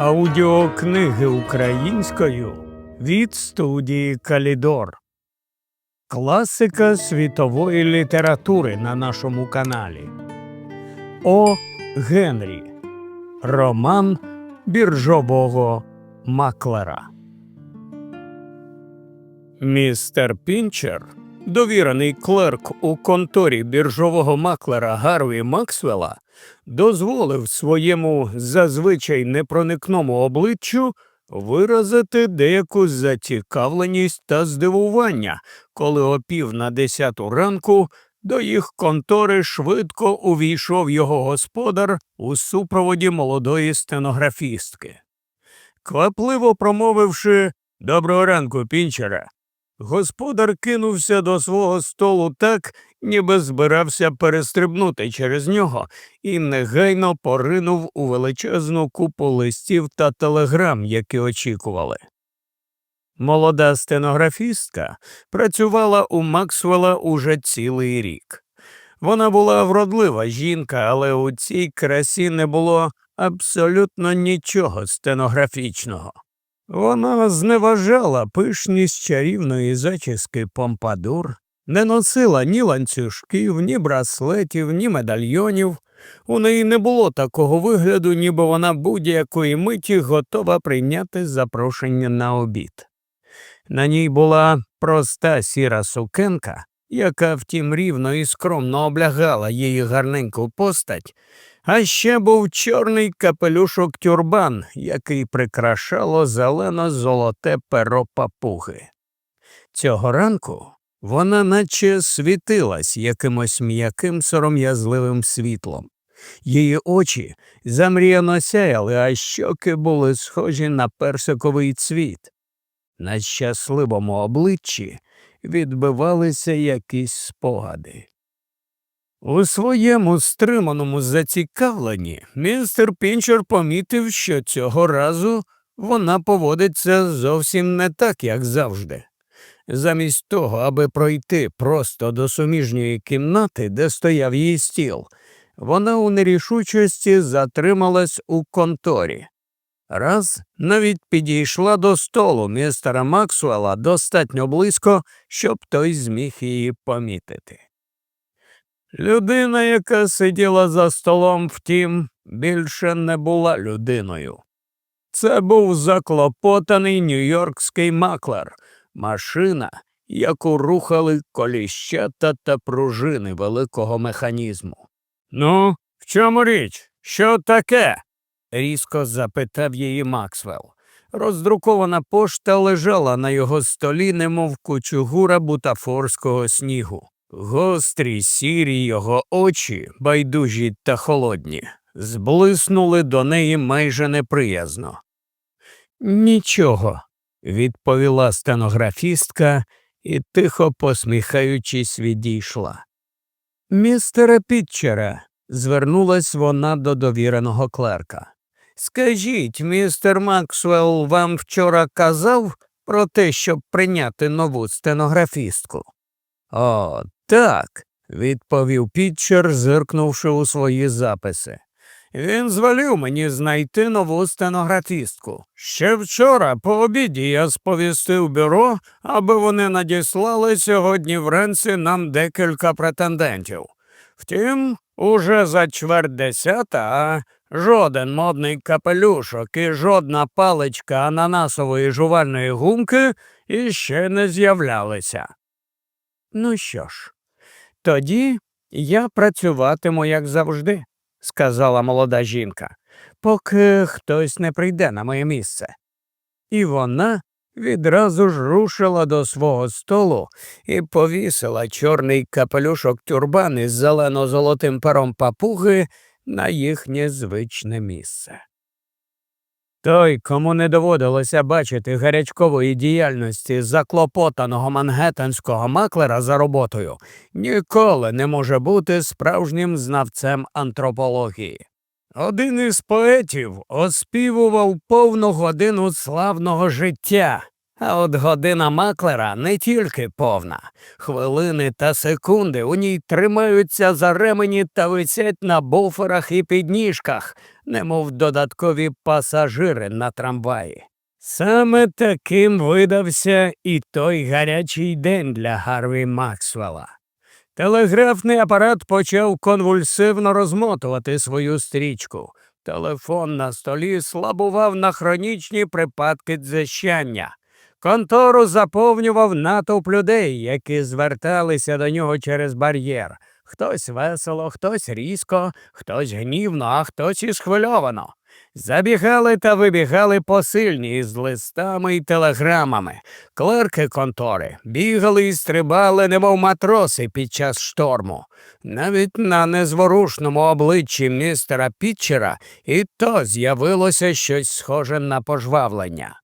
Аудіокниги українською від студії Калідор. Класика світової літератури на нашому каналі. О. Генрі. Роман біржового маклера. Містер Пінчер, довірений клерк у конторі біржового маклера Гарві Максвелла, дозволив своєму зазвичай непроникному обличчю виразити деяку зацікавленість та здивування, коли о пів на десяту ранку до їх контори швидко увійшов його господар у супроводі молодої стенографістки. Квапливо промовивши Доброго ранку, пінчера, господар кинувся до свого столу так, ніби збирався перестрибнути через нього, і негайно поринув у величезну купу листів та телеграм, які очікували. Молода стенографістка працювала у Максвелла уже цілий рік. Вона була вродлива жінка, але у цій красі не було абсолютно нічого стенографічного. Вона зневажала пишність чарівної зачіски помпадур, не носила ні ланцюжків, ні браслетів, ні медальйонів. У неї не було такого вигляду, ніби вона будь-якої миті готова прийняти запрошення на обід. На ній була проста сіра сукенка, яка втім рівно і скромно облягала її гарненьку постать, а ще був чорний капелюшок тюрбан, який прикрашало зелено золоте перо папуги. Цього ранку вона наче світилась якимось м'яким сором'язливим світлом. Її очі замріяно сяяли, а щоки були схожі на персиковий цвіт. На щасливому обличчі відбивалися якісь спогади. У своєму стриманому зацікавленні містер Пінчер помітив, що цього разу вона поводиться зовсім не так, як завжди. Замість того, аби пройти просто до суміжньої кімнати, де стояв її стіл, вона у нерішучості затрималась у конторі. Раз навіть підійшла до столу містера Максуела достатньо близько, щоб той зміг її помітити. Людина, яка сиділа за столом, втім, більше не була людиною. Це був заклопотаний нью-йоркський маклер, машина, яку рухали коліщата та пружини великого механізму. Ну, в чому річ? Що таке? різко запитав її Максвелл. Роздрукована пошта лежала на його столі, немов кучугура бутафорського снігу. Гострі сірі його очі, байдужі та холодні, зблиснули до неї майже неприязно. Нічого, відповіла стенографістка і, тихо посміхаючись, відійшла. Містере Пітчере, звернулась вона до довіреного клерка. Скажіть, містер Максвелл вам вчора казав про те, щоб прийняти нову стенографістку? О, так, відповів Пітчер, зиркнувши у свої записи. Він звалив мені знайти нову стенографістку. Ще вчора по обіді я сповістив бюро, аби вони надіслали сьогодні вранці нам декілька претендентів. Втім, уже за чверть десята, а жоден модний капелюшок і жодна паличка ананасової жувальної гумки іще не з'являлися. Ну що ж, тоді я працюватиму, як завжди, сказала молода жінка, поки хтось не прийде на моє місце. І вона відразу ж рушила до свого столу і повісила чорний капелюшок тюрбан із зелено-золотим пером папуги на їхнє звичне місце. Той, кому не доводилося бачити гарячкової діяльності заклопотаного мангеттенського маклера за роботою, ніколи не може бути справжнім знавцем антропології. Один із поетів оспівував повну годину славного життя, А от година маклера не тільки повна. Хвилини та секунди у ній тримаються за ремені та висять на буферах і підніжках, немов додаткові пасажири на трамваї. Саме таким видався і той гарячий день для Гарві Максвелла. Телеграфний апарат почав конвульсивно розмотувати свою стрічку. Телефон на столі слабував на хронічні припадки дзищання. Контору заповнював натовп людей, які зверталися до нього через бар'єр. Хтось весело, хтось різко, хтось гнівно, а хтось і схвильовано. Забігали та вибігали посильні із листами й телеграмами. Клерки контори бігали і стрибали, немов матроси під час шторму. Навіть на незворушному обличчі містера Пітчера і то з'явилося щось схоже на пожвавлення.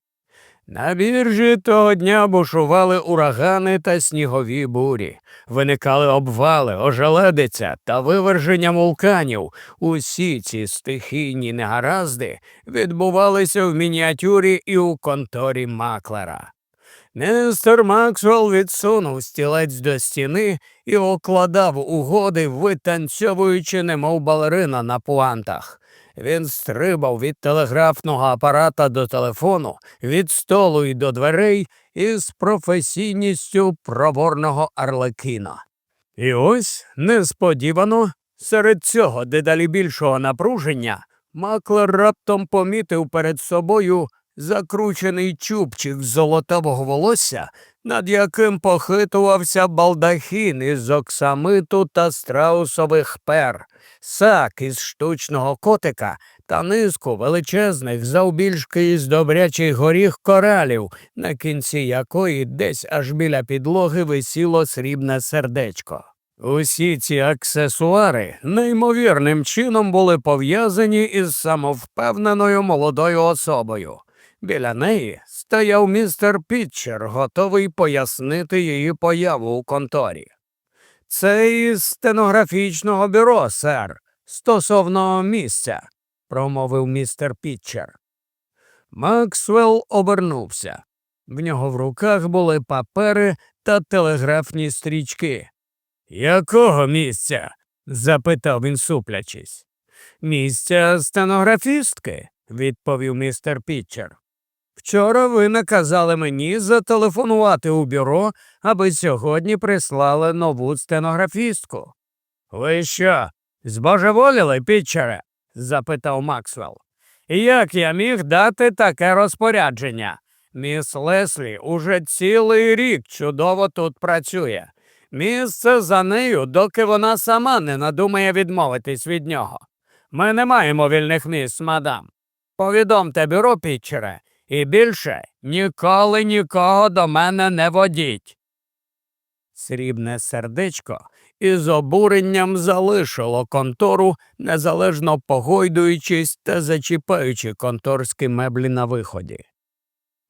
На біржі того дня бушували урагани та снігові бурі, виникали обвали, ожеледиця та виверження вулканів. Усі ці стихійні негаразди відбувалися в мініатюрі і у конторі маклера. Містер Максвелл відсунув стілець до стіни і окладав угоди, витанцьовуючи, немов балерина на пуантах. Він стрибав від телеграфного апарата до телефону, від столу і до дверей із професійністю проворного арлекіна. І ось несподівано, серед цього дедалі більшого напруження, маклер раптом помітив перед собою закручений чубчик золотавого волосся, над яким похитувався балдахін із оксамиту та страусових пер, сак із штучного котика та низку величезних завбільшки із добрячих горіх коралів, на кінці якої десь аж біля підлоги висіло срібне сердечко. Усі ці аксесуари неймовірним чином були пов'язані із самовпевненою молодою особою. Біля неї стояв містер Пітчер, готовий пояснити її появу у конторі. Це із стенографічного бюро, сер, стосовно місця, промовив містер Пітчер. Максвелл обернувся. В нього в руках були папери та телеграфні стрічки. Якого місця? запитав він суплячись. Місця стенографістки, відповів містер Пітчер. Вчора ви наказали мені зателефонувати у бюро, аби сьогодні прислали нову стенографістку. Ви що, збожеволіли, Пітчере? запитав Максвелл. Як я міг дати таке розпорядження? Міс Леслі уже цілий рік чудово тут працює. Місце за нею, доки вона сама не надумає відмовитись від нього. Ми не маємо вільних місць, мадам. Повідомте бюро, Пітчере, і більше ніколи нікого до мене не водіть. Срібне сердечко із обуренням залишило контору, незалежно погойдуючись та зачіпаючи конторські меблі на виході.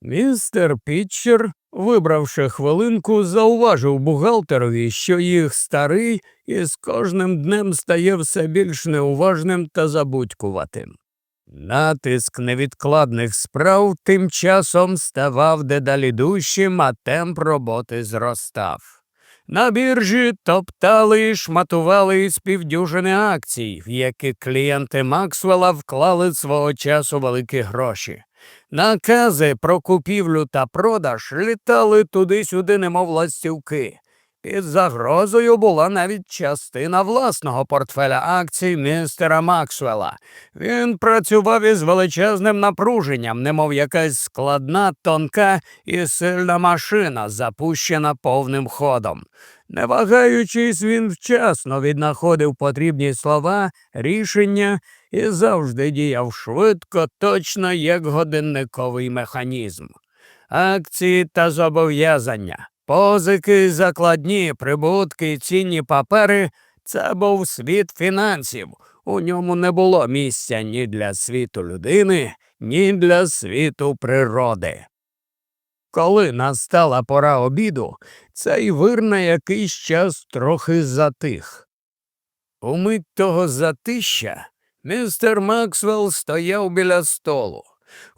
Містер Пітчер, вибравши хвилинку, зауважив бухгалтерові, що їх старий із кожним днем стає все більш неуважним та забудькуватим. Натиск невідкладних справ тим часом ставав дедалі дужчим, а темп роботи зростав. На біржі топтали і шматували із півдюжини акцій, в які клієнти Максвелла вклали свого часу великі гроші. Накази про купівлю та продаж літали туди-сюди, немов ластівки. Під загрозою була навіть частина власного портфеля акцій містера Максвелла. Він працював із величезним напруженням, немов якась складна, тонка і сильна машина, запущена повним ходом. Не вагаючись, він вчасно віднаходив потрібні слова, рішення і завжди діяв швидко, точно як годинниковий механізм. Акції та зобов'язання. Позики, закладні, прибутки і цінні папери це був світ фінансів. У ньому не було місця ні для світу людини, ні для світу природи. Коли настала пора обіду, цей вир на якийсь час трохи затих. Умить того затища містер Максвелл стояв біля столу.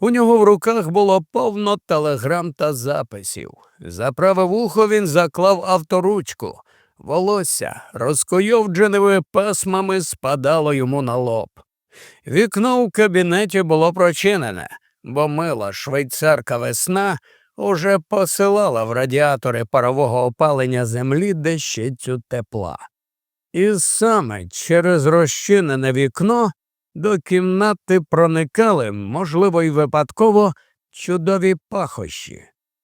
У нього в руках було повно телеграм та записів. За праве вухо він заклав авторучку. Волосся розкойовдженими пасмами спадало йому на лоб. Вікно в кабінеті було прочинене, бо мила швейцарка весна уже посилала в радіатори парового опалення землі дещицю тепла. І саме через розчинене вікно до кімнати проникали, можливо, й випадково, чудові пахощі,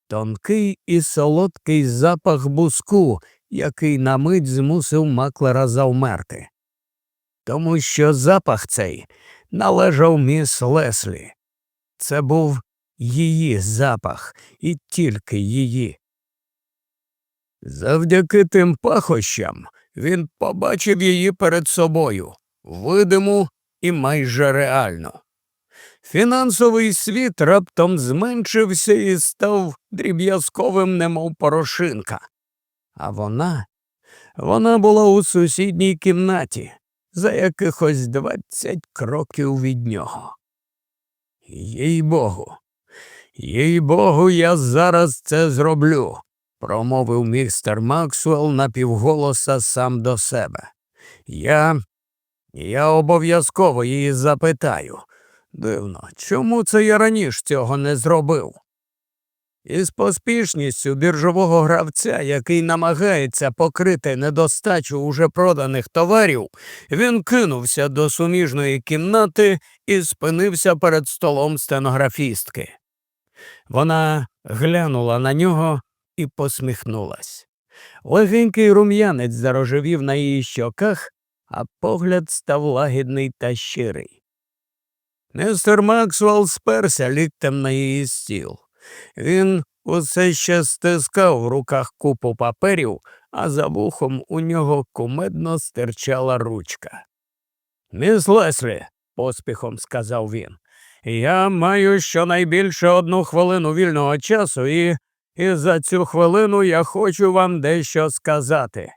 тонкий і солодкий запах буску, який на мить змусив маклера завмерти. Тому що запах цей належав міс Леслі. Це був її запах і тільки її. Завдяки тим пахощам він побачив її перед собою, видиму і майже реально. Фінансовий світ раптом зменшився і став дріб'язковим, немов порошинка. А вона, вона була у сусідній кімнаті за якихось двадцять кроків від нього. Їй богу, їй богу, я зараз це зроблю, промовив містер Максвелл напівголоса сам до себе. Я. Я обов'язково її запитаю. Дивно, чому це я раніше цього не зробив? Із поспішністю біржового гравця, який намагається покрити недостачу уже проданих товарів, він кинувся до суміжної кімнати і спинився перед столом стенографістки. Вона глянула на нього і посміхнулась. Легенький рум'янець зарожевів на її щоках, а погляд став лагідний та щирий. Містер Максвелл сперся ліктем на її стіл. Він усе ще стискав в руках купу паперів, а за вухом у нього кумедно стирчала ручка. Міс Леслі, поспіхом сказав він, я маю щонайбільше одну хвилину вільного часу, і, і за цю хвилину я хочу вам дещо сказати.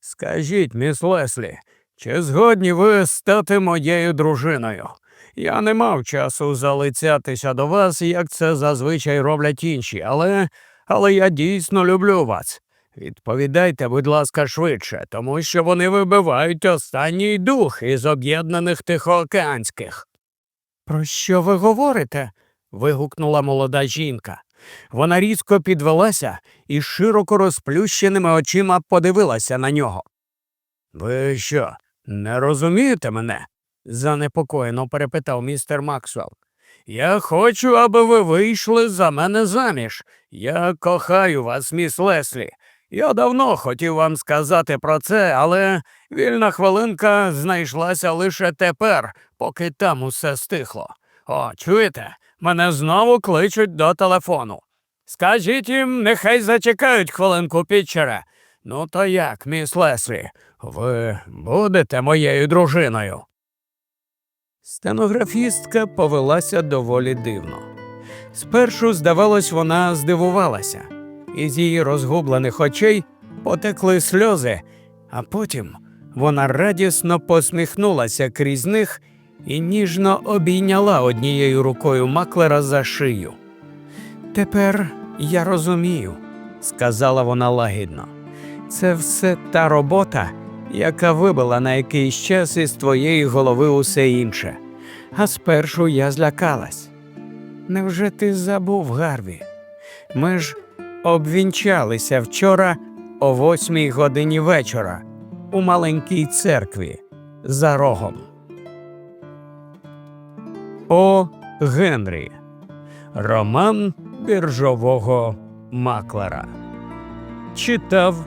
Скажіть, міс Леслі, чи згодні ви стати моєю дружиною? Я не мав часу залицятися до вас, як це зазвичай роблять інші, але але я дійсно люблю вас. Відповідайте, будь ласка, швидше, тому що вони вибивають останній дух із об'єднаних тихоокеанських. Про що ви говорите? вигукнула молода жінка. Вона різко підвелася і широко розплющеними очима подивилася на нього. Ви що, не розумієте мене? занепокоєно перепитав містер Максвелл. Я хочу, аби ви вийшли за мене заміж. Я кохаю вас, міс Леслі. Я давно хотів вам сказати про це, але вільна хвилинка знайшлася лише тепер, поки там усе стихло. О, чуєте, мене знову кличуть до телефону. Скажіть їм, нехай зачекають хвилинку Пітчера. Ну, то як, міс Леслі, ви будете моєю дружиною? Стенографістка повелася доволі дивно. Спершу, здавалось, вона здивувалася, із її розгублених очей потекли сльози, а потім вона радісно посміхнулася крізь них і ніжно обійняла однією рукою маклера за шию. Тепер я розумію, сказала вона лагідно. Це все та робота, яка вибила на якийсь час із твоєї голови усе інше. А спершу я злякалась. Невже ти забув, Гарві? Ми ж обвінчалися вчора о восьмій годині вечора у маленькій церкві за рогом. О Генрі. Роман біржового маклера. Читав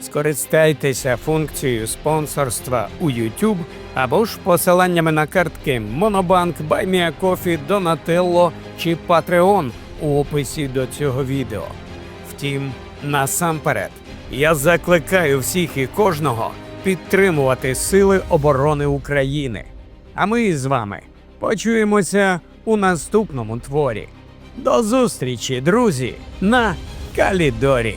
Скористайтеся функцією спонсорства у YouTube або ж посиланнями на картки Monobank, BuyMeACoffee, Donatello чи Patreon у описі до цього відео. Втім, насамперед, я закликаю всіх і кожного підтримувати Сили оборони України. А ми з вами почуємося у наступному творі. До зустрічі, друзі, на Калідорі.